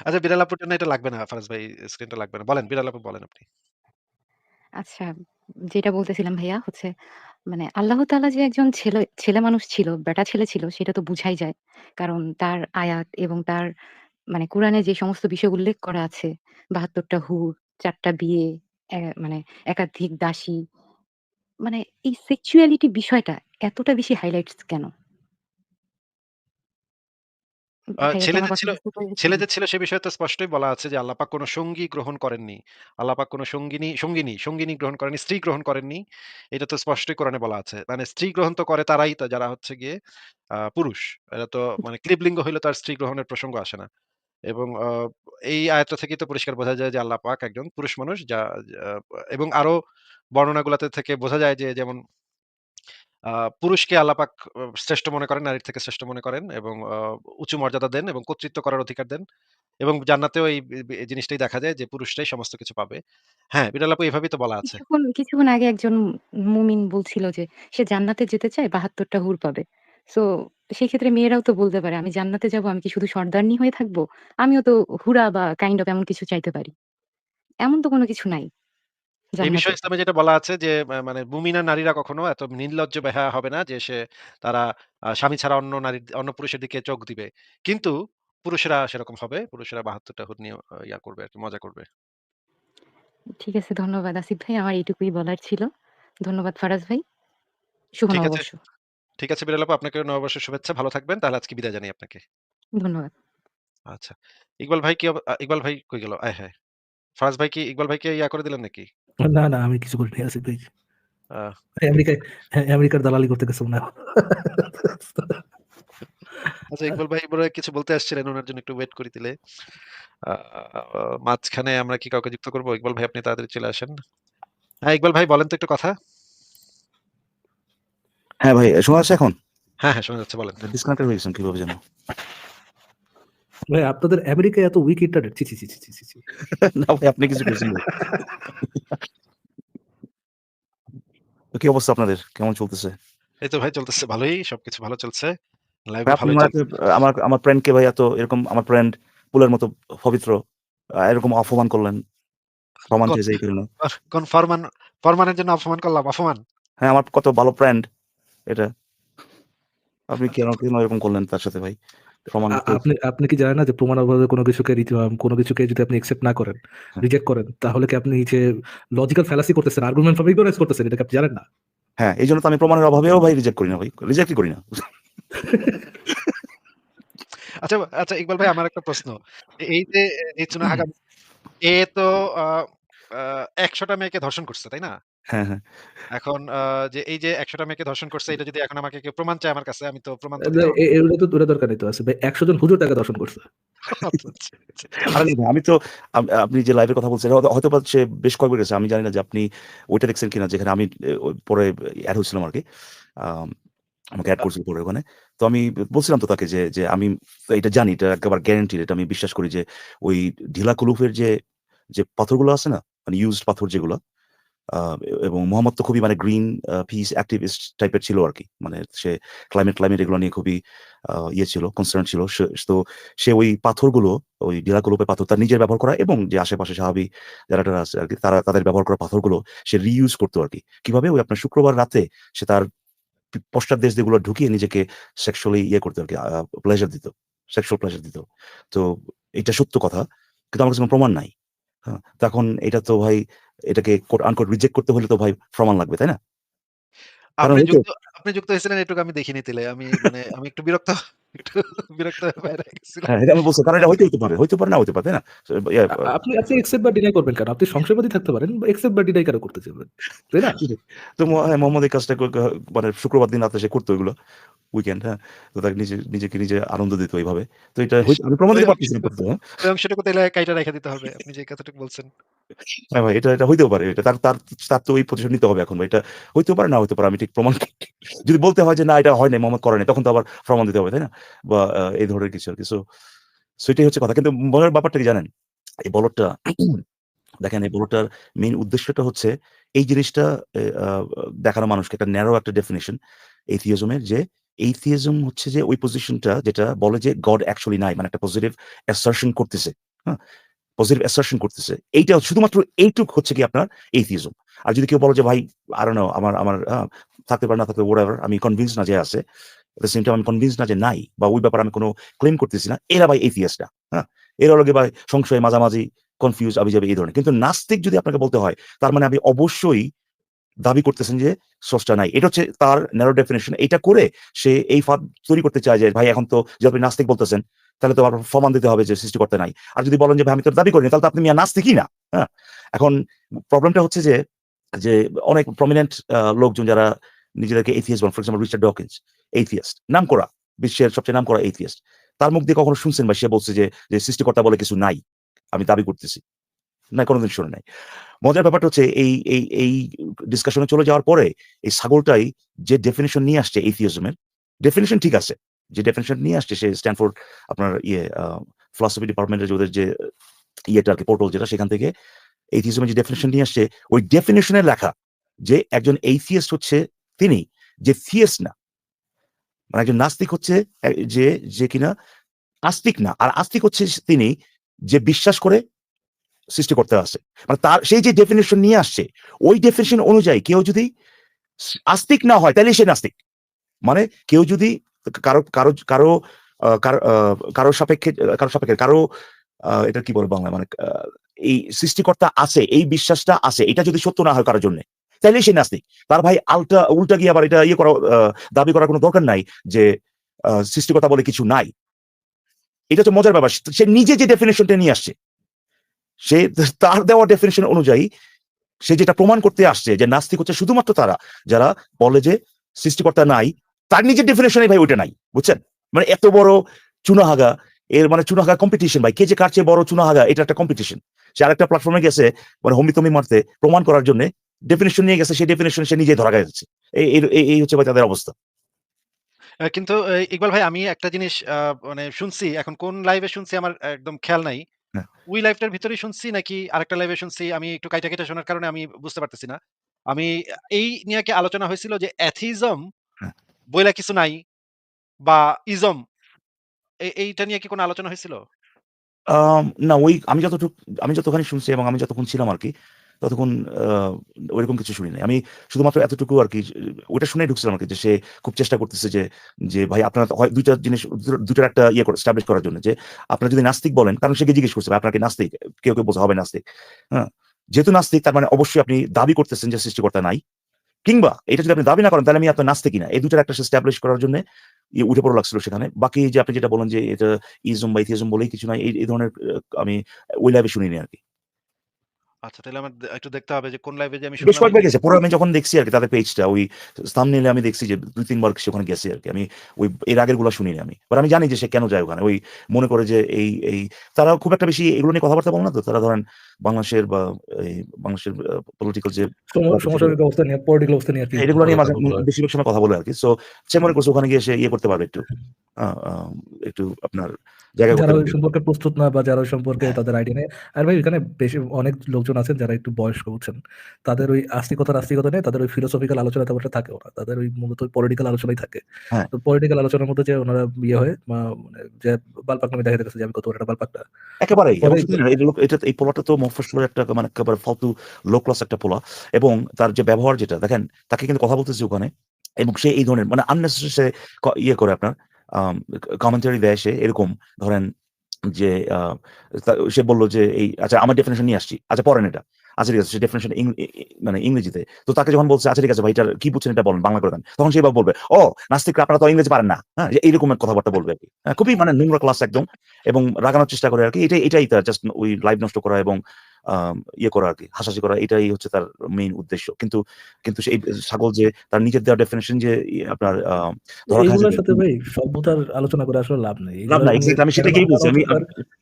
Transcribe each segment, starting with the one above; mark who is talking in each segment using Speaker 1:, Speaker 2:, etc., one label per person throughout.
Speaker 1: আচ্ছা বিড়াল আপুর জন্য এটা লাগবে না ফারাজ ভাই স্ক্রিনটা লাগবে না। বলেন বিড়াল আপু বলেন আপনি।
Speaker 2: আচ্ছা, যেটা বলতেছিলাম ভাইয়া হচ্ছে মানে আল্লাহ তাআলা যে একজন ছেলে ছেলে মানুষ ছিল, ব্যাটা ছেলে ছিল সেটা তো বুঝাই যায়। কারণ তার আয়াত এবং তার মানে কোরআনে যে সমস্ত বিষয় উল্লেখ করা আছে ৭২ টা হুর, ৪ টা বিয়ে, মানে একাধিক দাসী। মানে এই সেক্সুয়ালিটি বিষয়টা এতটা বেশি হাইলাইটস কেন? ভাইয়া কি
Speaker 1: ছেলে যে ছিল
Speaker 2: বুঝতে
Speaker 1: সে বিষয়ে তো স্পষ্টই বলা আছে যে আল্লাহ পাক কোন সঙ্গী গ্রহণ করেননি। আল্লাহ পাক কোন সঙ্গিনী সঙ্গিনী সঙ্গিনী গ্রহণ করেননি, স্ত্রী গ্রহণ করেননি। এটা তো স্পষ্টই কোরআনে বলা আছে। মানে স্ত্রী গ্রহণ তো করে তারাই তো যারা হচ্ছে গিয়ে পুরুষ। এরা তো মানে ক্লীবলিঙ্গ হইলে তো আর স্ত্রী গ্রহণের প্রসঙ্গ আসে না। এবং এই আয়াতটা থেকেই তো পরিষ্কার বোঝা যায় যে আল্লাহ পাক একজন পুরুষ মানুষ যা যা এবং আরও বর্ণনাগুলাতে থেকে বোঝা যায় যে যেমন পুরুষকে আল্লাহ পাক অ শ্রেষ্ঠ মনে করেন, নারীর থেকে শ্রেষ্ঠ মনে করেন এবং উঁচু মর্যাদা দেন এবং কর্তৃত্ব করার অধিকার দেন। এবং জান্নাতেও এই জিনিসটাই দেখা যায় যে পুরুষরাই সমস্ত কিছু পাবে। হ্যাঁ, বিড়াল আপু এভাবেই তো বলা আছে।
Speaker 2: কিছুক্ষণ কিছুক্ষণ আগে একজন মুমিন বলছিল যে সে জান্নাতে যেতে চায় বাহাত্তরটা হুর পাবে। সো সেক্ষেত্রে মেয়েরাও তো বলতে পারে আমি জান্নাতে যাব আমি কি শুধু সর্দারনি হয়ে থাকব? আমিও তো হুরা বা কাইন্ড অফ এমন কিছু চাইতে পারি। এমন তো কোনো কিছু নাই
Speaker 1: এই
Speaker 2: জান্নাতে।
Speaker 1: বিষয়ে ইসলামে যেটা বলা আছে যে মা মানে মুমিনা নারীরা কখনো এত নির্লজ্জ বেহায়া হবে না যে সে তারা আ স্বামী ছাড়া অন্য নারীর অন্য পুরুষের দিকে চোখ দিবে। কিন্তু পুরুষেরা সেরকম হবে। পুরুষেরা ৭২ টা হুর নিয়ে আ ইয়া করবে আরকি মজা করবে।
Speaker 2: ঠিক আছে ধন্যবাদ আসিফ ভাই। আমার এইটুকুই বলার ছিল। ধন্যবাদ ফারাজ ভাই। শুভ
Speaker 1: ঠিক আছে,
Speaker 2: নববর্ষ।
Speaker 1: ঠিক আছে বিড়াল আপু আপনাকেও নববর্ষের শুভেচ্ছা। ভালো থাকবেন। তাহলে আজকে বিদায় জানাই আপনাকে।
Speaker 2: ধন্যবাদ।
Speaker 1: আচ্ছা। ইকবাল ভাই কি অব আ ইকবাল ভাই কই গেল? আয় হায়! ফারাজ ভাই কি ইকবাল ভাইকে ইয়া করে দিলেন নাকি?
Speaker 3: না, না আমি কিছু করিনি আসিফ ভাই। আমেরিকায় হ্যাঁ, আমেরিকার দালালি করতে গেছে মনে
Speaker 1: আচ্ছা ইকবাল ভাই হয় কিছু বলতে আসছিলেন উনার জন্য একটু ওয়েট করি দিলে। মাঝখানে আমরা কি কাউকে যুক্ত করব? ইকবাল ভাই আপনি তাড়াতাড়ি চলে আসেন। হ্যাঁ, ইকবাল ভাই বলেন তো একটু কথা।
Speaker 4: হ্যাঁ ভাই, শোনা যাচ্ছে এখন?
Speaker 1: হ্যাঁ, হ্যাঁ, শোনা যাচ্ছে বলেন।
Speaker 4: ডিসকানেক্টেড হয়ে গেছিলাম কীভাবে যেন?
Speaker 3: ভাই আপনাদের আমেরিকায় এত উইক ইন্টারনেট ছি, ছি, ছি, ছি, ছি, ছি।
Speaker 4: না ভাই আপনি কিছু করছেন কি অবস্থা আপনাদের? কেমন চলতেছে?
Speaker 1: এই তো ভাই চলতেছে ভালোই। সবকিছু ভালো চলছে।
Speaker 4: আমার আমার ফ্রেন্ডকে ভাই এত এরকম আমার ফ্রেন্ড ফুলের মতো পবিত্র এরকম অপমান করলেন। প্রমাণ এই কারণে।
Speaker 1: কোন ফরমান ফরমানের জন্য অপমান করলাম, অপমান?
Speaker 4: হ্যাঁ, আমার কত ভালো ফ্রেন্ড এটা। আপনি কেন কেন এরকম করলেন তার সাথে ভাই? প্রমাণ
Speaker 3: আপনি আপনি কি জানেন না যে প্রমাণ অভাবে কোন কিছুকে কোন কিছুকে যদি আপনি অ্যাকসেপ্ট না করেন,
Speaker 4: হ্যাঁ।
Speaker 3: রিজেক্ট করেন তাহলে কি আপনি যে লজিক্যাল ফ্যালাসি করতেছেন, আর্গুমেন্ট ফ্রম ইগনোরেন্স করতেছেন এটা কি আপনি জানেন না?
Speaker 4: হ্যাঁ, এইজন্য তো আমি প্রমাণের অভাবেও ভাই রিজেক্ট করি না ভাই। রিজেক্টই করি না।
Speaker 1: আচ্ছা, আচ্ছা ইকবাল ভাই আমার একটা প্রশ্ন। এই যে নিচুনা আগাম এ তো ১০০ মেয়েকে ধর্ষণ করছে, তাই না?
Speaker 4: হ্যাঁ, হ্যাঁ।
Speaker 1: এখন আ যে এই যে ১০০ টা মেয়েকে ধর্ষণ করছে এটা যদি এখন আমাকে কেউ প্রমাণ চায় আমার কাছে আমি তো প্রমাণ তো
Speaker 3: এ
Speaker 1: পারব
Speaker 3: এ
Speaker 1: না।
Speaker 3: এগুলো তো দূরে দরকার নেই তো আছে। ভাই ১০০ জন হুজুর তাকে দর্শন করছে।
Speaker 1: আচ্ছা, আচ্ছা, আচ্ছা।
Speaker 4: আরে না, আমি তো আপ আপনি যে লাইভের কথা বলছেন হয়তো হয়তোবা সে বেশ কয়েকবার গেছে। আমি জানি না যে আপনি ওইটা দেখছেন কিনা যেখানে আমি এ ও পরে এড হয়েছিলাম আরকি। আম আমাকে এড
Speaker 1: আ
Speaker 4: করছিল পরে ওখানে। তো আমি বলছিলাম তো তাকে যে, যে আমি এটা জানি এটা একেবারে গ্যারান্টিড এটা আমি বিশ্বাস করি যে ওই ঢিলা কুলুফের যে, যে পাথরগুলো আছে না? মানে ইউজড পাথর যেগুলো এবং মোহাম্মদ তো খুবই মানে গ্রিন পিস অ্যাক্টিভিস্ট টাইপের ছিল আরকি। মানে সে ক্লাইমেট ক্লাইমেট এগুলো নিয়ে খুবই ইয়ে ছিল, কনসার্ন ছিল। তো সে ওই পাথরগুলো ওই ঢিলা কুলুপের পাথর তার নিজের ব্যবহার করা এবং যে আশেপাশে স্বাভাবিক যারা টারা আছে আরকি তারা তাদের ব্যবহার করা পাথরগুলো সে রিইউজ করতো আরকি। কীভাবে? ওই আপনার শুক্রবার রাতে সে তার পশ্চাৎ দেশ যেগুলো ঢুকিয়ে নিজেকে সেক্সুয়ালি ইয়ে করতো আরকি আ প্লেজার দিত। সেক্সুয়াল প্লেজার দিত। তো এটা সত্য কথা। কিন্তু আমার কাছে প্রমাণ নাই। হ্যাঁ? তখন এটা তো ভাই এটাকে কোট আনকোট রিজেক্ট করতে হলে তো ভাই প্রমাণ লাগবে, তাই না?
Speaker 1: আপনি যুক্ত আপনি যুক্ত হয়েছিলেন এটুকু আমি দেখিনি তেলে। আমি মানে আমি একটু বিরক্ত একটু বিরক্ত হয়ে
Speaker 4: আমি বলছি। কারণ এটা হইতে, হইতে পারে। হইতে পারে না হইতে পারে, না? সো
Speaker 3: আ আপনি আপনি অ্যাকসেপ্ট বা ডিনাই করবেন কেন? আপনি সংশয়বাদী থাকতে পারেন বা বা ডিনাই কেন করতে চাইবেন? তাই না?
Speaker 4: তো মোহাম্মদ এই কাজটা ক ক মানে শুক্রবার দিন রাতে সে করতো এগুলো। উইকেন্ড হ্যাঁ? তো তাকে নিজে নিজেকে নিজে আনন্দ দিত এইভাবে। তো এটা আমি প্রমাণ দিতে পারতেছি না
Speaker 1: অংশটুকু
Speaker 4: হ্যাঁ?
Speaker 1: কাইটা দিতে হবে। আপনি যে কথাটুকু বলছেন।
Speaker 4: হ্যাঁ ভাই, এটা এটা হইতেও পারে। এটা তার তার তার তো ওই পজিশন নিতে হবে এখন ভাই। এটা হইতেও পারে না হইতে পারে। আমি ঠিক প্রমাণ যদি বলতে হয় যে না এটা হয় নাই, মোহাম্মদ করে নাই তখন তো আবার প্রমাণ দিতে হবে, তাই না? বা এই ধরনের কিছু আরকি। সো সো এটাই হচ্ছে কথা। কিন্তু মজার ব্যাপারটা কি জানেন? এই বলদটা দেখেন এই বলদটার মেইন উদ্দেশ্যটা হচ্ছে এই জিনিসটা দেখানো মানুষকে একটা ন্যারো একটা ডেফিনিশন এথিইজম এর যে এথিইজম হচ্ছে যে ওই পজিশনটা যেটা বলে যে গড অ্যাকচুয়ালি নাই। মানে একটা পজিটিভ অ্যাসারশন করতেছে। হ্যাঁ পজিটিভ অ্যাসারশন করতেছে এইটা শুধুমাত্র এইটুক হচ্ছে কি আপনার এইথিজম আর যদি কেউ বলো যে ভাই আর আমার আমার আহ, থাকতে পারে না থাকতে ওরাভার আমি কনভিন্স না যে আছে সেম টাইম আমি কনভিন্স না যে নাই, বা ওই ব্যাপারে আমি কোনো ক্লেম করতেছি না। এরা ভাই এথিয়াসটা হ্যাঁ? এরা লগে ভাই সংশয় মাঝামাঝি কনফিউজ আবি যাবে এই ধরনের। কিন্তু নাস্তিক যদি আপনাকে বলতে হয়, তার মানে আপনি অবশ্যই দাবি করতেছেন যে স্রষ্টা নাই। এটা হচ্ছে তার ন্যারো ডেফিনেশন এটা করে সে এই ফাঁদ তৈরি করতে চায় যে, ভাই, এখন তো যে আপনি নাস্তিক বলতেছেন, তাহলে তো আবার প্রমাণ দিতে হবে যে সৃষ্টিকর্তা নাই। আর যদি বলেন যে, ভাই, আমি তো দাবি করিনি, তাহলে তো আপনি মিয়া নাস্তিকই না। হ্যাঁ? এখন প্রবলেমটা হচ্ছে যে যে অনেক প্রমিনেন্ট লোকজন যারা নিজেদেরকে এথিয়াস্ট বলেন। For example Richard Dawkins atheist নাম করা বিশ্বের সবচেয়ে নাম করা এথিয়াস্ট তার মুখ দিয়ে কখনো শুনছেন বা সে বলছে যে যে সৃষ্টিকর্তা বলে কিছু নাই, আমি দাবি করতেছি। না কোনোদিন শুনে নাই। মজার ব্যাপারটা হচ্ছে এই এই এই ডিসকাশনে চলে যাওয়ার পরে এই ছাগলটাই যে ডেফিনেশন নিয়ে আসছে এথিয়াজমের ডেফিনেশন ঠিক আছে। যে ডেফিনেশন নিয়ে আসছে সে স্ট্যানফোর্ড আপনার ইয়ে ফিলসফি ডিপার্টমেন্টের যে ওদের যে ইয়েটা আর কি পোর্টাল যেটা, সেখান থেকে এইথিজমের যে ডেফিনেশন নিয়ে আসছে, ওই ডেফিনেশনে লেখা যে একজন এইথিয়েস্ট হচ্ছে তিনি যে থিয়েস্ট না মানে একজন নাস্তিক হচ্ছে, যে যে কিনা আস্তিক না, আর আস্তিক হচ্ছে তিনি যে বিশ্বাস করে সৃষ্টিকর্তা আসে। মানে তার, সেই যে ডেফিনেশন নিয়ে আসছে, ওই ডেফিনেশন অনুযায়ী কেউ যদি আস্তিক না হয়, তাহলে সে নাস্তিক। মানে কেউ যদি কারও কারও কারও কারও সাপেক্ষে কারও সাপেক্ষে, কারও এটা কি বলব বাংলা মানে এই সৃষ্টিকর্তা আছে, এই বিশ্বাসটা আছে, এটা যদি সত্য না হয় কারোর জন্য। তাহলে সে নাস্তিক তার ভাই আলটা উল্টা গিয়ে আবার এটা ইয়ে করা দাবি করার কোনো দরকার নাই যে আহ, সৃষ্টিকর্তা বলে কিছু নাই। এটা হচ্ছে মজার ব্যাপার। সে নিজে যে ডেফিনেশনটা নিয়ে আসছে সে তার দেওয়া ডেফিনেশন অনুযায়ী সে যেটা প্রমাণ করতে আসছে যে নাস্তিক হচ্ছে শুধুমাত্র তারা যারা বলে যে সৃষ্টিকর্তা নাই তার নিজের ডেফিনেশনে ভাই ওইটা নাই বুঝছেন? মানে এত বড় চুনাহাগা এর মানে চুনাহাগা কম্পিটিশন ভাই। কে যে কার চেয়ে বড় চুনাহাগা এটা একটা কম্পিটিশন সে আরেকটা প্ল্যাটফর্মে গেছে মানে হমিতমি মারতে প্রমাণ করার জন্য ডেফিনেশন নিয়ে গেছে সেই ডেফিনেশন সে নিজেই ধরা গেছে এই হচ্ছে ভাই তাদের অবস্থা
Speaker 1: কিন্তু ইকবাল ভাই আমি একটা জিনিস মানে শুনছি এখন কোন লাইভে শুনছি আমার একদম খেয়াল নাই।
Speaker 4: হ্যাঁ।
Speaker 1: ওই লাইভটার ভিতরেই শুনছি নাকি আরেকটা লাইভে শুনছি আমি একটু কাইটা, কাইটা শোনার কারণে আমি বুঝতে পারতেছি না। আমি এই নিয়ে কি আলোচনা হয়েছিল যে অ্যাথিজম। বইলা কিছু নাই বা ইজম এইটা নিয়ে কি কোনো আলোচনা হয়েছিল?
Speaker 4: না ওই আমি যতটুকু আমি যতখানি শুনছি এবং আমি যতক্ষণ ছিলাম আরকি, ততক্ষণ ওইরকম কিছু শুনি নাই। আমি শুধুমাত্র এতটুকু আরকি যে ওইটা শুনেই ঢুকছিলাম আরকি যে সে খুব চেষ্টা করতেছে যে, যে ভাই আপনারা হয় ২ টা জিনিস দু ২ টার একটা ইয়ে করে এস্টাবলিশ করার জন্য যে আপনারা যদি নাস্তিক বলেন কারণ সে জিজ্ঞেস করছে, "আপনারা কি নাস্তিক?" কেউ, কেউ বলছে, "হবে নাস্তিক।" হ্যাঁ? যেহেতু নাস্তিক তার মানে অবশ্যই আপনি দাবি করতেছেন যে সৃষ্টিকর্তা নাই। কিংবা এটা যদি আপনি দাবি না করেন তাহলে আমি আপনার নাস্তিকই না। এই ২ টার একটা সে এস্টাবলিশ করার জন্যে ইয়ে উঠে পড়া লাগছিল সেখানে। বাকি যে আপনি যেটা বলেন যে এটা ইজম বা এথিইজম বলেই কিছু নাই। এই, ধরনের আমি ওই লাইভে শুনিনি আরকি।
Speaker 1: আচ্ছা তাহলে আমার একটু দেখতে হবে যে কোন লাইভে যে আমি
Speaker 4: বেশ কয়েকবার গেছে। পরে আমি যখন দেখছি আরকি তাদের পেজটা ওই আমি দেখছি যে ২-৩ বার সে ওখানে গেছে আরকি। আমি ওই এর আগেরগুলা শুনিনি আমি। বাট আমি জানি যে সে কেন যায় ওখানে। ওই মনে করে যে এই এই তারা খুব একটা বেশি এগুলো নিয়ে কথাবার্তা বলে না তো। তারা ধরেন বাংলাদেশের বা এই বাংলাদেশের পলিটিক্যাল যে
Speaker 3: অবস্থা নিয়ে পলিটিক্যাল অবস্থা নিয়ে
Speaker 4: হ্যাঁ, এগুলো নিয়ে মাঝে বেশিরভাগ সময় কথা বলে আরকি। সো সে মনে করছে ওখানে গিয়ে সে ইয়ে করতে পারবে একটু। একটু আপনার জায়গা
Speaker 3: যারা ওই সম্পর্কে প্রস্তুত না বা যারা ওই সম্পর্কে
Speaker 4: হ্যাঁ।
Speaker 3: তাদের আইডিয়া নেই। আর ভাই এখানে বেশি অনেক লোকজন আছেন যারা একটু বয়স্ক বুঝছেন। তাদের ওই আস্তিকতা নাস্তিকতা নেই, তাদের ওই ফিলোসফিক্যাল আলোচনা তেমন থাকেও না। তাদের ওই মূলত পলিটিক্যাল আলোচনাই থাকে।
Speaker 4: হ্যাঁ।
Speaker 3: তো পলিটিক্যাল আলোচনার মধ্যে যে উনারা ইয়ে হয়ে মানে যে বালপাকনামি দেখাইতে গেছে যে আমি কত বড় একটা বালপাক না।
Speaker 4: একেবারেই। এটা এই পোলাটা তো মফস্বলের একটা মানে একেবারে ফালতু লো ক্লাস একটা পোলা। এবং তার যে ব্যবহার যেটা দেখেন তাকে কিন্তু কথা বলতেছি ওখানে এবং সে এই ধরনের মানে unnecessary সে ইয়ে করে আপনার কমেন্টারি দেয় সে এরকম ধরেন যে সে বলল যে এই আচ্ছা আমার ডেফিনেশন নিয়ে আসছি। আচ্ছা পড়েন এটা। আচ্ছা ঠিক আছে। সে ডেফিনিশন মানে ইংরেজিতে। তো তাকে যখন বলছে আচ্ছা ঠিক আছে ভাই কি বুঝছেন এটা বলেন বাংলা করে দেন। তখন সে বলবে, "ও নাস্তিকরা আপনারা তো ইংরেজি পারেন না।" হ্যাঁ? এইরকম কথাবার্তা বলবে আর কি খুবই মানে নোংরা ক্লাস একদম এবং রাগানোর চেষ্টা করে আর কি এটাই এটাই তার জাস্ট ওই লাইভ নষ্ট করা এবং ইয়ে করা আরকি হাসাহাসি করা এটাই হচ্ছে তার মেইন উদ্দেশ্য। কিন্তু কিন্তু সেই ছাগল যে তার নিজের দেওয়া ডেফিনেশন যে আপনার ধরা
Speaker 3: সাথে ভাই সভ্যতার আলোচনা করে আসলে লাভ নেই।
Speaker 4: লাভ নাই। আমি সেটাকেই বলছি। আমি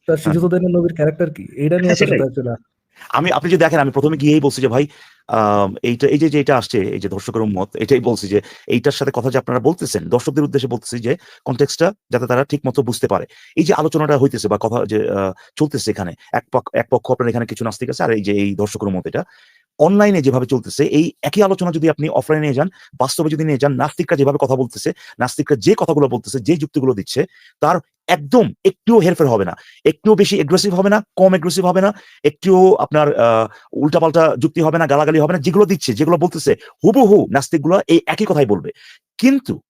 Speaker 3: তার। শিশুদের নবীর ক্যারেক্টার কি? এটা নিয়ে
Speaker 4: হ্যাঁ।
Speaker 3: আসলে
Speaker 4: আমি আপনি যদি দেখেন আমি ১ম এ গিয়েই বলছি যে ভাই এইটা এই যে, এটা আসছে এই যে ধর্ষকের মত এটাই বলছি যে এইটার সাথে কথা যে আপনারা বলতেছেন দর্শকদের উদ্দেশ্যে বলতেছি যে কনটেক্সটা যাতে তারা ঠিকমতো বুঝতে পারে। এই যে আলোচনাটা হইতেছে বা কথা যে চলতেছে এখানে এক পক্ষ আপনার এখানে কিছু নাস্তিক আছে আর এই যে এই দর্শকের মত এটা। অনলাইনে যেভাবে চলতেছে, এই একই আলোচনা যদি আপনি অফলাইনে নিয়ে যান, বাস্তবে যদি নিয়ে যান, নাস্তিকরা যেভাবে কথা বলতেছে, নাস্তিকরা যে কথাগুলো বলতেছে, যে যুক্তিগুলো দিচ্ছে, তার একদম একটুও হেরফের হবে না। একটুও বেশি এগ্রেসিভ হবে না, কম এগ্রেসিভ হবে না, একটুও আপনার উল্টাপাল্টা যুক্তি হবে না, গালাগালি হবে না, যেগুলো দিচ্ছে, যেগুলো বলতেছে, হুবহু নাস্তিকগুলো এই একই কথাই বলবে। কিন্তু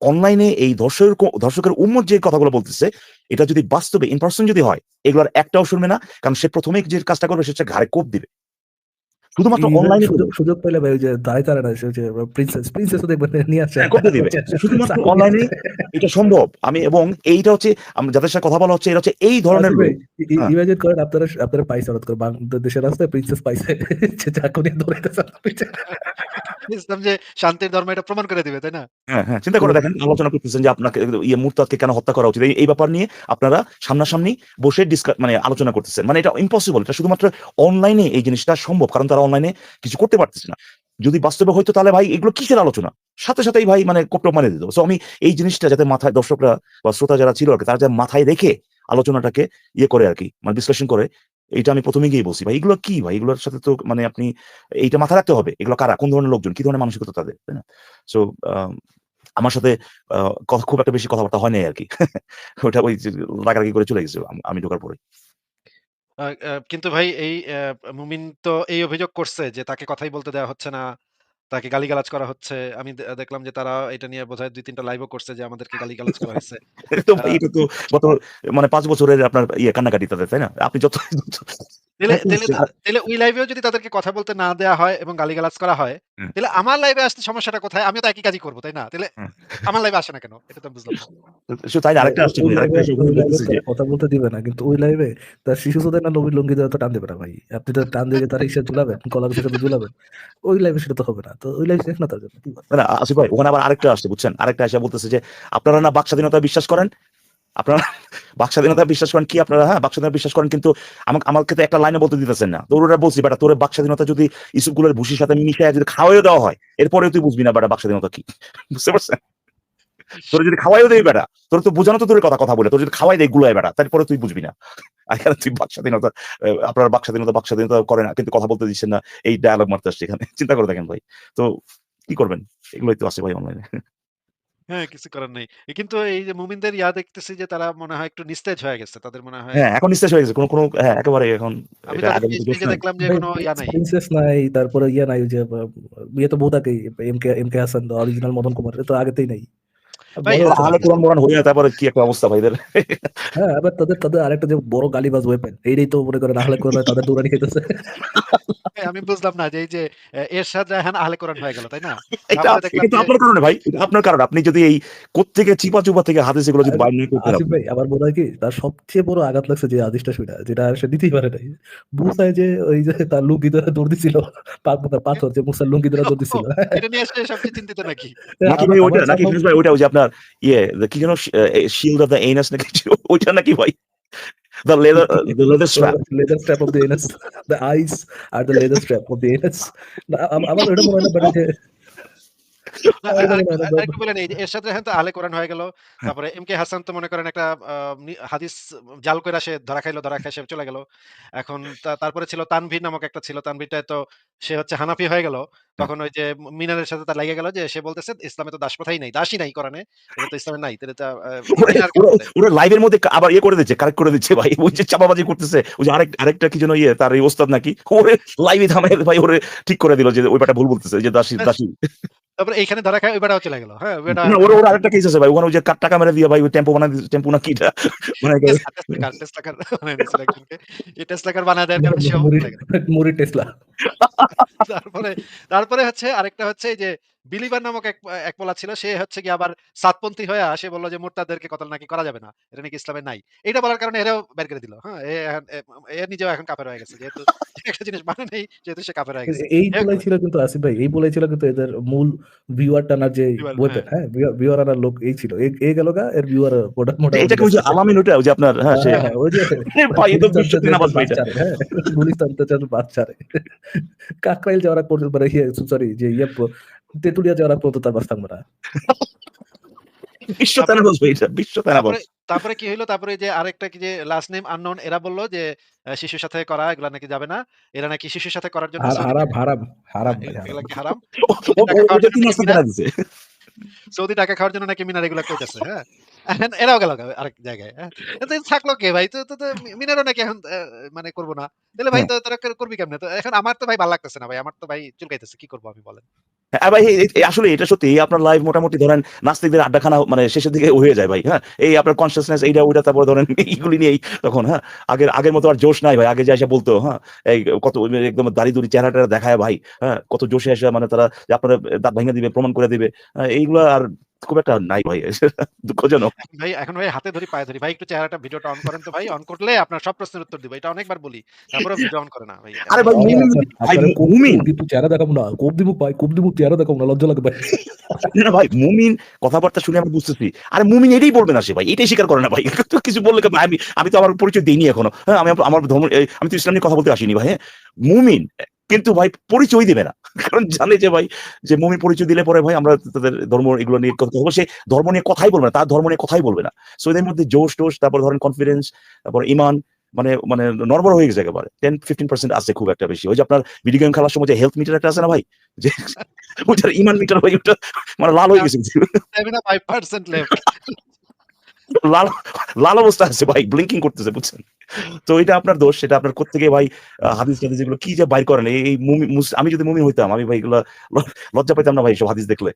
Speaker 4: অনলাইনে এই দর্শকের কো- দর্শকের উম্মত যে কথাগুলো বলতেছে, এটা যদি বাস্তবে ইন পার্সন যদি হয়, এগুলোর একটাও শুনবে না, কারণ সে প্রথমে যে কাজটা করবে, সে হচ্ছে ঘাড়ে কোপ দিবে। শুধুমাত্র অনলাইনে
Speaker 3: সুযোগ পেলে ভাই যে দাঁড়ায় তারা না যে প্রিন্সেস প্রিন্সেসও দেখবেন নিয়ে আসে।
Speaker 4: হ্যাঁ, করতে দিবে। শুধুমাত্র অনলাইনে এটা সম্ভব। আমি এবং এইটা হচ্ছে আম- যাদের সাথে কথা বলা হচ্ছে এটা হচ্ছে এই ধরনের হ্যাঁ।
Speaker 3: ইমাজিন করেন আপনারা আপনারা পাইছে হঠাৎ করে বাংলাদেশ দেশের রাস্তায় প্রিন্সেস পাইছে যে
Speaker 1: ইসলাম যে শান্তির ধর্ম এটা প্রমাণ করে দিবে তাই না?
Speaker 4: হ্যাঁ হ্যাঁ চিন্তা করে দেখেন আলোচনা করতেছেন যে আপনাকে ইয়ে মুরতাদকে কেন হত্যা করা উচিত? এই- এই ব্যাপার নিয়ে আপনারা সামনাসামনি বসে ডিসকাস মানে আলোচনা করতেছেন। মানে এটা ইম্পসিবল এটা শুধুমাত্র অনলাইনে এই জিনিসটা সম্ভব কারণ তারা অনলাইনে কিছু করতে পারতেছে না। যদি বাস্তবে হয়তো তাহলে ভাই এগুলো কিসের আলোচনা? সাথে সাথেই ভাই মানে কোপটপ মানে দিত সো আমি এই জিনিসটা যাতে মাথায় দর্শকরা বা শ্রোতা যারা ছিল আর তারা যাতে মাথায় রেখে আলোচনাটাকে ইয়ে করে আর কি মানে বিশ্লেষণ করে, এইটা আমি প্রথমে গিয়ে বলছি। ভাই এগুলো কি ভাই? এগুলোর সাথে তো মানে আপনি এইটা মাথায় রাখতে হবে। এগুলো কারা? কোন ধরনের লোকজন? কি ধরনের মানসিকতা তাদের? তাই না? সো আমার সাথে খুব একটা বেশি কথাবার্তা হয় নাই আর কি। ওটা ওই রাগারাগি করে চলে গেছে আমি ঢোকার পরে।
Speaker 1: কিন্তু ভাই এই মুমিন তো এই অভিযোগ করছে যে তাকে কথাই বলতে দেওয়া হচ্ছে না তাকে গালিগালাজ করা হচ্ছে। আমি দে- দেখলাম যে তারা এটা নিয়ে বোধহয় দুই তিনটা লাইভও করছে যে আমাদেরকে গালিগালাজ করা হয়েছে।
Speaker 4: তো এটা তো গত মানে পাঁচ বছরের আপনার ইয়ে কান্নাকাটি তাদের তাই না? আপনি যত
Speaker 1: তাহলে
Speaker 4: হ্যাঁ,
Speaker 1: তাহলে ওই লাইভেও যদি তাদেরকে কথা বলতে না দেওয়া হয় এবং গালিগালাজ করা হয় তাহলে আমার লাইভে আসতে সমস্যাটা কোথায়? আমি তো একই কাজই করব তাই না? তাহলে আমার লাইভে আসে না কেন? এটা তো বুঝলাম
Speaker 4: তাই আরেকটা আসছে
Speaker 3: কথা বলতে দিবে না কিন্তু ওই লাইভে তার শিশু না নবীর লঙ্গি দেওয়া তো টান দেবে না ভাই। আপনি তো টান দিয়ে তার হিসেবে ঝুলাবেন কলার হিসেবে ঝুলাবেন। ওই লাইভে সেটা তো হবে না তো ওই লাইভ না তার জন্য।
Speaker 4: না আসিফ ভাই ওখানে আবার আরেকটা আসছে বুঝছেন? আরেকটা এসে বলতেছে যে আপনারা না বাক স্বাধীনতা বিশ্বাস করেন? আপনারা বাক স্বাধীনতা বিশ্বাস করেন কি আপনারা? হ্যাঁ বাক স্বাধীনতা বিশ্বাস করেন কিন্তু আমাকে আমাকে তো একটা লাইনে বলতে দিতেছেন না। তোর ওরা বলছি বেটা তোর বাক স্বাধীনতা যদি ইসুফগুলোর ভুসির সাথে মিশিয়ে যদি খাওয়াইও দেওয়া হয় এরপরে তুই বুঝবি না বেটা বাক স্বাধীনতা কি। বুঝতে পারছেন? তোর যদি খাওয়াইও দেয় বেটা, তোর তো বোঝানো তো তোর কথা কথা বলে, তোর যদি খাওয়াই দেয় গুলায় বেটা তারপরে তুই বুঝবি না। এখানে তুই বাক স্বাধীনতা আপনার বাক স্বাধীনতা বাক স্বাধীনতা করে না, কিন্তু কথা বলতে দিচ্ছেন না এই ডায়ালগ মারতে আসছে এখানে। চিন্তা করে দেখেন ভাই। তো কি করবেন? এগুলোই তো আছে ভাই অনলাইনে
Speaker 1: হ্যাঁ কিছু করার নেই। এ কিন্তু এই যে মুমিনদের ইয়া দেখতেছি যে তারা মনে হয় একটু নিস্তেজ হয়ে গেছে। তাদের মনে হয়
Speaker 4: হ্যাঁ এখন নিস্তেজ হয়ে গেছে। কোন, কোন হ্যাঁ একেবারে এখন
Speaker 1: আমি
Speaker 4: এটা
Speaker 1: তাদের
Speaker 4: আগের মতো
Speaker 1: পেজ
Speaker 4: দোষ নাই।
Speaker 1: দেখলাম যে
Speaker 3: ভাই,
Speaker 1: কোনো ইয়া নাই।
Speaker 3: প্রিন্সেস নাই তারপরে ইয়ে নাই ওই যে বিয়ে ইয়ে তো বহুত আগেই M K M K Hasan original Madan Kumar এটা তো আগেতেই নাই।
Speaker 1: ভাই,
Speaker 4: হয়ে যায়, তারপরে কি একটা অবস্থা ভাইদের
Speaker 3: হ্যাঁ আবার তাদের তাদের আরেকটা যে বড় গালিবাজ ওয়েপেন এইটাই তো মনে করেন আহলে কোরআন তাদের দৌড়ানি খেতেছে।
Speaker 1: আমি বুঝলাম না যে এই যে এরশাদ রায়হান আহলে কোরআন হয়ে গেল তাই না?
Speaker 4: এটা
Speaker 1: তারপরে দেখলাম
Speaker 4: এটা তো
Speaker 1: যে-
Speaker 4: আপনার কারণে ভাই এটা আপনার কারণে। আপনি যদি এই কোত্থেকে চিপা চুপা থেকে হাদিস এগুলো যদি বাইর না করতে
Speaker 3: আসিফ ভাই আমার মনে হয় কি তার সবচেয়ে বড় আঘাত লাগছে যে আদিসটা শুনে যেটা সে দিতেই পারে নাই। মুসায় যে ওই যে তার লুঙ্গি ধরে দৌড় দিছিল পাথর যে মুসার লুঙ্গি ধরে দৌড় দিছিল।
Speaker 1: এটা নিয়ে সবচেয়ে চিন্তিত নাকি?
Speaker 4: নাকি ভাই ভাই ওই যে আপনার ইয়ে the- কি যেন শিল্ড অফ দ্য এনাস নাকি ওইটা নাকি ভাই? The leather the leather strap
Speaker 3: leather strap of the anus. The eyes are the leather strap of the anus. আমার ওটা মনে হয় ওই যে
Speaker 1: না,
Speaker 3: আরে,
Speaker 1: আরেকটু-
Speaker 3: আরে, আরে,
Speaker 1: আরেকটু বলেন এই যে এরশাদ রায়হান তো আহলে কোরআন হয়ে গেল। তারপরে এম কে হাসান তো মনে করেন একটা আহ, হাদিস জাল করে সে ধরা খাইলো ধরা খাই সে চলে গেল। এখন তারপরে ছিল তানভীর নামক একটা ছিল তানভীরটা তো সে হচ্ছে হানাফি হয়ে গেল। তখন ওই যে মিনারের সাথে তার লেগে গেল যে সে বলতেছে ইসলামে তো দাস প্রথাই নাই দাসই নাই কোরআনে এটা তো ইসলামে নাই তাহলে?
Speaker 4: ওরা লাইভের মধ্যে আবার ইয়ে করে দিচ্ছে কারেক্ট করে দিচ্ছে ভাই। ওই যে চাপাবাজি করতেছে ওই যে আরেক আরেকটা কি যেন ইয়ে তার এই ওস্তাদ নাকি ওরে লাইভে থামাই ভাই ওরে ঠিক করে দিল যে ওই ব্যাটা ভুল বলতেছে যে দাসী দাসী।
Speaker 1: তারপরে এইখানে ধরা খায় ওই বেটাও চলে গেল হ্যাঁ বেটা
Speaker 4: ওর ওর আরেকটা কেস আছে ভাই ওখানে ওই যে কাট টাকা মেরে দিয়ে ভাই ওই টেম্পো বানাই টেম্পো না কিটা মানে
Speaker 1: টেসলা, টেসলা, টেসলা কার বানায় দিয়েছিল একজনকে। এই
Speaker 3: মুড়ি মুড়ি টেসলা।
Speaker 1: তারপরে তারপরে হচ্ছে আরেকটা হচ্ছে এই যে বিলিভার নামক এক এক পোলা ছিল সে হচ্ছে কি আবার সাতপন্থী হয়ে আসে বলল যে মোর্তাদেরকে কতল নাকি করা যাবে না এটা নাকি ইসলামে নাই। এটা বলার কারণে এরাও বের করে দিল হ্যাঁ এ এখন- এ- এ নিজেও এখন কাপের হয়ে গেছে যেহেতু একটা জিনিস মানে নেই যেহেতু সে কাপের হয়ে গেছে।
Speaker 3: এই বলাই ছিল কিন্তু আসিফ ভাই এই বলাই ছিল কিন্তু এদের মূল ভিউয়ার টানার যে
Speaker 1: Viewer,
Speaker 3: হ্যাঁ। ভিউয়ার আনার লোক এই ছিল এই- এই গেল গা এর ভিউয়ার মোটা মোটা
Speaker 4: এটা কি ওই যে আলামিন ওটা ওই যে আপনার হ্যাঁ সে
Speaker 3: হ্যাঁ, হ্যাঁ, ওই যে
Speaker 4: ভাই এ তো
Speaker 3: গুলিস্তান
Speaker 4: বিশ্বতে নামাজ ভাই
Speaker 3: হ্যাঁ, গুলিস্তান তো চার বাচ্চারে। কাকরাইল যাওয়ার পর্যন্ত মানে ইয়ে সরি যে ইয়ে তেতুলিয়া যাওয়ার আগ পর্যন্ত তার বাস্তাং মারা
Speaker 4: বিশ্ব
Speaker 1: তারপরে
Speaker 4: থানাবাজ এটা, বিশ্ব তারা
Speaker 1: তারপরে তারপরে কি হইল? তারপরে যে আরেকটা কি যে লাস্ট নেম আননোন এরা বলল যে শিশুর সাথে করা এগুলা নাকি যাবে না। এরা নাকি শিশুর সাথে করার জন্য
Speaker 3: হারাম, হারাম, হারাম।
Speaker 1: এগুলা কি হারাম? সৌদি টাকা খাওয়ার জন্য নাকি মিনার
Speaker 4: টাকা দিছে।
Speaker 1: সৌদি টাকা খাওয়ার জন্য নাকি মিনার এগুলা কইতাছে, হ্যাঁ? এরাও গেল আরেক জায়গায়, হ্যাঁ? থাকল কে ভাই? তো তো মিনারও নাকি এখন মানে করব না। তাহলে ভাই
Speaker 4: হ্যাঁ।
Speaker 1: তো তোরা কর করবি কেমনে? তো এখন আমার তো ভাই ভালো লাগতেছে না ভাই। আমার তো ভাই চুলকাইতেছে। কি করব আমি বলেন?
Speaker 4: হ্যাঁ, ভাই এই আসলে এটা সত্যি এই আপনার লাইভ মোটামুটি ধরেন নাস্তিকদের আড্ডাখানা মানে শেষের দিকে হয়ে যায় ভাই, হ্যাঁ? এই আপনার কনসিয়াসনেস এইটা ওইটা তারপরে ধরেন এইগুলি নিয়েই তখন, হ্যাঁ? আগের আগের মতো আর জোশ নাই ভাই। আগে যে এসে বলতো, হ্যাঁ? এই কত একদম দাড়ি-দুড়ি চেহারা-টেহারা দেখায় ভাই, হ্যাঁ? কত জোশে এসে মানে তারা আপনার দাঁত ভাইঙা দিবে, প্রমাণ করে দিবে। এইগুলা আর খুব একটা নাই ভাই। দুঃখজনক।
Speaker 1: ভাই এখন ভাই হাতে ধরি পায়ে ধরি। ভাই একটু চেহারাটা ভিডিওটা অন করেন তো ভাই। অন করলে আপনার সব প্রশ্নের উত্তর দিব। এটা অনেকবার বলি। তারপরেও ভিডিও অন করে না ভাই।
Speaker 4: আরে ভাই
Speaker 3: ভাই
Speaker 4: মুমিন ভাই
Speaker 3: কোপ
Speaker 4: মুমিন
Speaker 3: কিন্তু চেহারা দেখাবো না। কোপ দিমু ভাই, কোপ দিমু চেহারা দেখাবো না। লজ্জা লাগে ভাই।
Speaker 4: না ভাই মুমিন কথাবার্তা শুনে আমি বুঝতেছি। আরে মুমিন এটাই বলবে না সে ভাই। এটাই স্বীকার করে না ভাই। তো কিছু বললে আমি আমি তো আমার পরিচয় দেইনি এখনও। হ্যাঁ? আমি আমার ধর্ম আমি তো ইসলাম নিয়ে কথা বলতে আসিনি ভাই, হ্যাঁ? মুমিন কিন্তু ভাই পরিচয় দিবে না। কারণ জানে যে ভাই যে মমি পরিচয় দিলে পরে ভাই আমরা তাদের ধর্ম এগুলো নিয়ে কথা বলব। সে ধর্ম নিয়ে কথাই বলবে না। তার ধর্ম নিয়ে কথাই বলবে না। সো এদের মধ্যে জোশ-টোশ তারপর ধরেন কনফিডেন্স তারপর ইমান মানে মানে নড়বড় হয়ে গেছে একেবারে। 10-15% আছে খুব একটা বেশি। ওই যে আপনার ভিডিও গেম খেলার সময় যে হেলথ মিটার একটা আছে না ভাই? যে ওইটার ইমান মিটার ভাই ওটা মানে লাল হয়ে গেছে।
Speaker 1: স্ট্যামিনা 5%
Speaker 4: লাল লাল অবস্থা আছে ভাই ব্লিংকিং করতেছে বুঝছেন? তো এটা আপনার দোষ। সেটা আপনার কোত্থেকে ভাই আ হাদিস-টাদিস এগুলো কি যে বাইর করেন। এই আমি যদি মুমিন হইতাম আমি ভাই এগুলা লজ্জা পাইতাম না ভাই সব হাদিস দেখলে।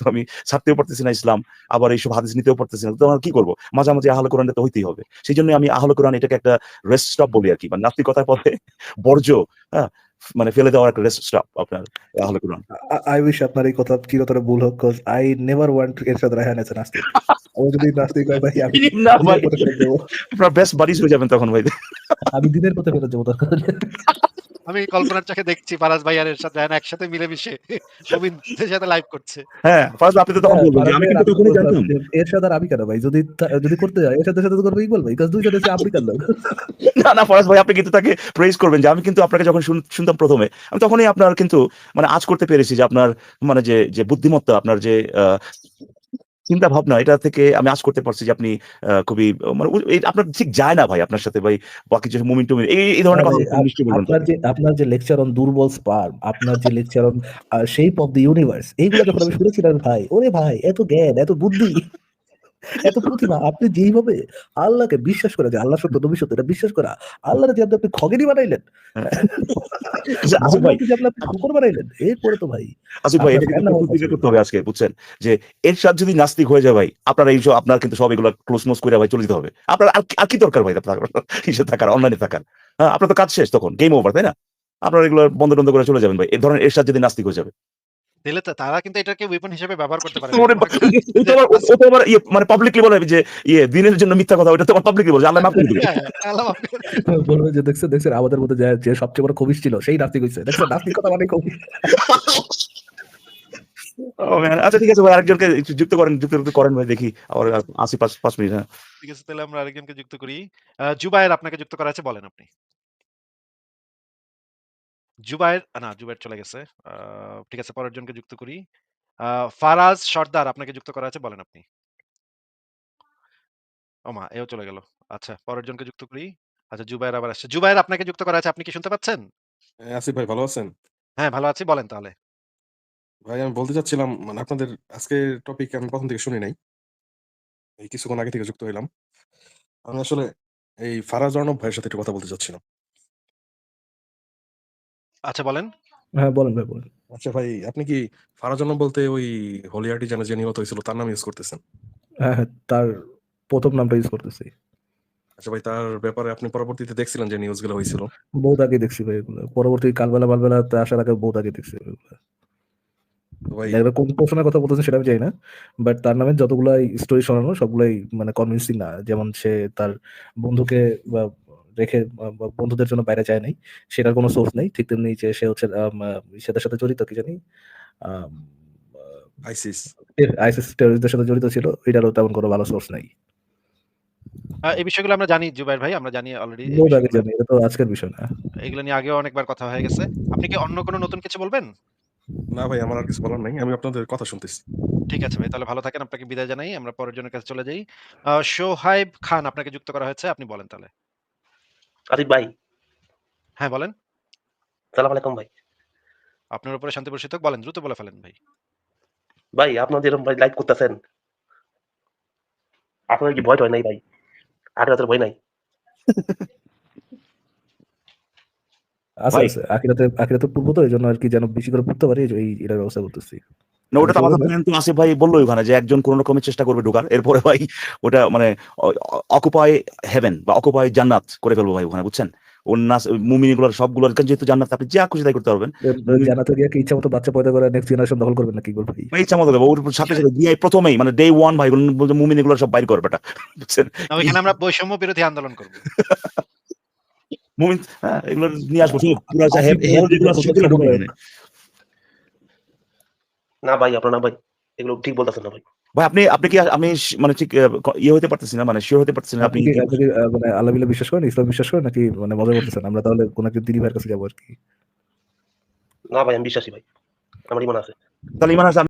Speaker 4: আমি ছাড়তেও পারতেছি না ইসলাম। আবার এইসব হাদিস নিতেও পারতেছি না। তো আমার কি করব? মাঝামাঝি আহলে কোরআনটা তো হইতেই হবে। সেই জন্য আমি আহলে কোরআন এটাকে একটা রেস্ট স্টপ বলি আর কি মানে নাস্তিকতার পথে বর্জ্য, হ্যাঁ? মানে ফেলে দেওয়ার একটা রেস্ট স্টপ আপনার আহলে কোরআন।
Speaker 3: আই wish আপনার এই কথা চিরতরে ভুল হোক। 'cause I never want Ershad Raihan a নাস্তিক। ও যদি নাস্তিক হয় ভাই আমি
Speaker 4: না ভাই। আপনার বেস্ট বাডিজ হয়ে যাবেন তখন ভাই।
Speaker 3: আমি দিনের পথে ফেরত যাব দরকার।
Speaker 1: আমি কল্পনার চোখে দেখছি ফারাজ ভাই আর এরশাদ রায়হান একসাথে মিলেমিশে মুমিনদের সাথে লাইভ করছে।
Speaker 4: হ্যাঁ, ফারাজ আপনি তো তখন
Speaker 3: হ্যাঁ,
Speaker 4: বলবেন আমি কিন্তু তখনই জানতাম।
Speaker 3: এরশাদ আর আমি কেন ভাই? যদি যদি করতে যায় এরশাদের সাথে তো করবে ইকবাল ভাই। 'cause দুইজনে হচ্ছে আফ্রিকান লোক।
Speaker 4: না, না ফরাজ ভাই আপনি কিন্তু তাকে প্রেইজ করবেন যে আমি কিন্তু আপনাকে যখন শুন শুনতাম প্রথমে আমি তখনই আপনার কিন্তু মানে আজ করতে পেরেছি যে আপনার মানে যে যে বুদ্ধিমত্তা আপনার যে চিন্তা ভাবনা এটা থেকে আমি আশ করতে পারছি যে আপনি খুবই মানে আপনার ঠিক যায় না ভাই আপনার সাথে ভাই বাকি যে মুমিন-টুমিন এই এই ধরনের কথা নিশ্চয়ই বলবেন।
Speaker 3: আপনার যে আপনার যে লেকচার অন দুর্বল স্পার্ম, আপনার যে lecture on shape of the universe এইগুলো যখন আমি শুনেছিলাম ভাই, ওরে ভাই এত জ্ঞান, এত বুদ্ধি, এত প্রতিভা আপনি যেইভাবে আল্লাহকে বিশ্বাস করে যে আল্লাহ সত্য, সত্য এটা বিশ্বাস করা, আল্লাহরে যে আপনি খগেনি বানাইলেন।
Speaker 4: আচ্ছা
Speaker 3: শুকর বানাইলেন, এরপরে তো ভাই
Speaker 4: আসিফ এটা। করতে হবে আজকে বুঝছেন? যে এরশাদ যদি নাস্তিক হয়ে যায় ভাই আপনার এইসব আপনার কিন্তু সব এগুলা ক্লোজ-মোজ কইরা ভাই চলে যেতে হবে। আপনার আর কি দরকার ভাই আপনার থাকার অনলাইনে থাকার? হ্যাঁ, আপনার তো কাজ শেষ তখন। গেম ওভার তাই না? আপনার এগুলো বন্ধ-টন্ধ করে চলে যাবেন ভাই। এই ধরেন এরশাদ যদি নাস্তিক হয়ে যাবে।
Speaker 1: দিলে তারা কিন্তু এটাকে ওয়েপন হিসেবে ব্যবহার করতে পারে।
Speaker 4: আবার আবার ইয়ে মানে পাবলিকলি বলে যে ইয়ে দিনের জন্য মিথ্যা কথা ওইটা তো আবার পাবলিকলি বলে আল্লাহ মাফ করে দিবে।
Speaker 1: হ্যাঁ, আল্লাহ মাফ করে দিবে।
Speaker 3: বলবে যে আমাদের মধ্যে যে যে সবচেয়ে বড় খবিশ ছিল সেই নাস্তিক হইছে। দেখছেন নাস্তিকতা মানে।
Speaker 4: ও ম্যান আচ্ছা ঠিক আছে ভাই আরেকজনকে যুক্ত করেন যুক্ত করেন ভাই দেখি। আবার আসি ৫ ৫ মিনিট হ্যাঁ।
Speaker 1: ঠিক আছে তাহলে আমরা আরেকজনকে যুক্ত করি। জুবায়ের আপনাকে যুক্ত করা আছে বলেন আপনি। জুবায়ের আ না জুবায়ের চলে গেছে। ঠিক আছে পরের জনকে যুক্ত করি। আ ফারাজ সর্দার আপনাকে যুক্ত করা আছে বলেন আপনি। ওমা এও চলে গেল। আচ্ছা পরের জনকে যুক্ত করি। আচ্ছা জুবায়ের আবার আসছে। জুবায়ের আপনাকে যুক্ত করা আছে। আপনি কি শুনতে পাচ্ছেন?
Speaker 5: হ্যাঁ, আসিফ ভাই ভালো আছেন?
Speaker 1: হ্যাঁ, ভালো আছি বলেন তাহলে।
Speaker 5: ভাই আমি বলতে চাচ্ছিলাম মানে আপনাদের আজকের টপিক আমি ১ম থেকে শুনি নাই। এই কিছুক্ষণ আগে থেকে যুক্ত হইলাম। আমি আসলে এই ফারাজ অর্ণব ভাইয়ের সাথে একটু কথা বলতে চাচ্ছিলাম।
Speaker 1: আচ্ছা বলেন।
Speaker 3: হ্যাঁ, বলেন ভাই বলেন।
Speaker 5: আচ্ছা ভাই আপনি কি ফারাজ অর্ণব বলতে ওই হোলি আর্টিজানে যে নিহত হয়েছিল তার নাম ইউজ করতেছেন?
Speaker 3: হ্যাঁ, হ্যাঁ, তার ১ম নামটা ইউজ করতেছি।
Speaker 5: আচ্ছা ভাই তার ব্যাপারে আপনি পরবর্তীতে দেখছিলেন যে নিউজগুলো হয়েছিল?
Speaker 3: বহুত আগে দেখছি ভাই এগুলো। পরবর্তী কালবেলা মালবেলাতে আসার আগে বহুত আগে দেখছি এগুলো। কোন পোর্শনের কথা বলতেছেন সেটা আমি জানি না। বাট তার নামে যতগুলাই স্টোরি শোনানো সবগুলাই মানে কনভিন্সিং না। যেমন সে তার বন্ধুকে বা রেখে বন্ধুদের জন্য বাইরে যায় নাই। সেটার কোনো সোর্স নেই। ঠিক তেমনি যে সে হচ্ছে ইসেদের সাথে জড়িত কি জানি?
Speaker 5: আইসিস।
Speaker 3: আইসিস টেররিস্টদের সাথে জড়িত ছিল। এটারও তেমন কোনো ভালো সোর্স নাই।
Speaker 1: এই বিষয়গুলো আমরা জানি জুবায়ের ভাই। আমরা জানি অলরেডি।
Speaker 3: জানি। এটা তো আজকের বিষয় না।
Speaker 1: এগুলো নিয়ে আগেও অনেকবার কথা হয়ে গেছে। আপনি কি অন্য কোনো নতুন কিছু বলবেন?
Speaker 5: না ভাই আমার আর কিছু বলার নাই। আমি আপনাদের কথা শুনতেছি।
Speaker 1: ঠিক আছে ভাই। তাহলে ভালো থাকেন। আপনাকে বিদায় জানাই। আমরা পরের জনের কাছে চলে যাই। সোহাইব খান আপনাকে যুক্ত করা হয়েছে। আপনি বলেন তাহলে।
Speaker 6: আরিফ ভাই,
Speaker 1: হ্যাঁ, বলেন।
Speaker 6: সালাম আলাইকুম ভাই।
Speaker 1: আপনার উপরে শান্তি বর্ষিত বলেন, দ্রুত বলে ফেলেন ভাই।
Speaker 6: ভাই আপনারা যেরকম ভাই লাইভ করতেছেন আপনার কি ভয় টয় নাই ভাই? আখিরাতের ভয় নাই?
Speaker 4: আচ্ছা
Speaker 3: আচ্ছা। আখিরাতে আখিরাতে পড়ব তো এইজন্য আরকি যেন বেশি করে পড়তে পারি এই এটার ব্যবস্থা করতেছি।
Speaker 4: না ওটা তো আমাদের প্ল্যান তো আসিফ ভাই বললই ওখানে যে একজন কোন রকমের চেষ্টা করবে ঢোকার। এরপরে ভাই ওটা মানে হেভেন বা অকুপাই জান্নাত করে ফেলব ভাই ওখানে বুঝছেন? মুমিনগুলোর সবগুলোর যেহেতু জান্নাত আপনি যা খুশি তাই করতে পারবেন।
Speaker 3: জান্নাতে গিয়ে কি ইচ্ছামত বাচ্চা পয়দা করে নেক্সট জেনারেশন দখল করবেন নাকি বল ভাই?
Speaker 4: ভাই ইচ্ছা মতো ওর সাথে, সাথে গিয়ে ১ম এই মানে ডে 1 ভাই বলতে মুমিন এগুলো সব বাইর কর বেটা। বুঝছেন?
Speaker 1: ওইখানে আমরা বৈষম্য বিরোধী আন্দোলন করব।
Speaker 4: মুমিন হ্যাঁ, এগুলো নিয়ে আসব সব পুরা যেগুলো সেগুলো ঢুকাবো।
Speaker 6: না ভাই আপনার না ভাই। এগুলো ঠিক বলতেছেন না ভাই।
Speaker 4: ভাই আপনি আপনি কি আমি মানে ঠিক ইয়ে হতে পারতেছি না মানে শিওর হতে পারতেছি না আপনি
Speaker 3: কি কি মানে আল্লাহ বিল্লাহ বিশ্বাস করেন? ইসলাম বিশ্বাস করেন নাকি মানে মজা করতেছেন? আমরা তাহলে কোন একজন দিদি ভাইয়ের কাছে যাব আরকি।
Speaker 6: না ভাই আমি বিশ্বাসী ভাই। আমার ইমান আছে।
Speaker 4: তাহলে ইমান হাসান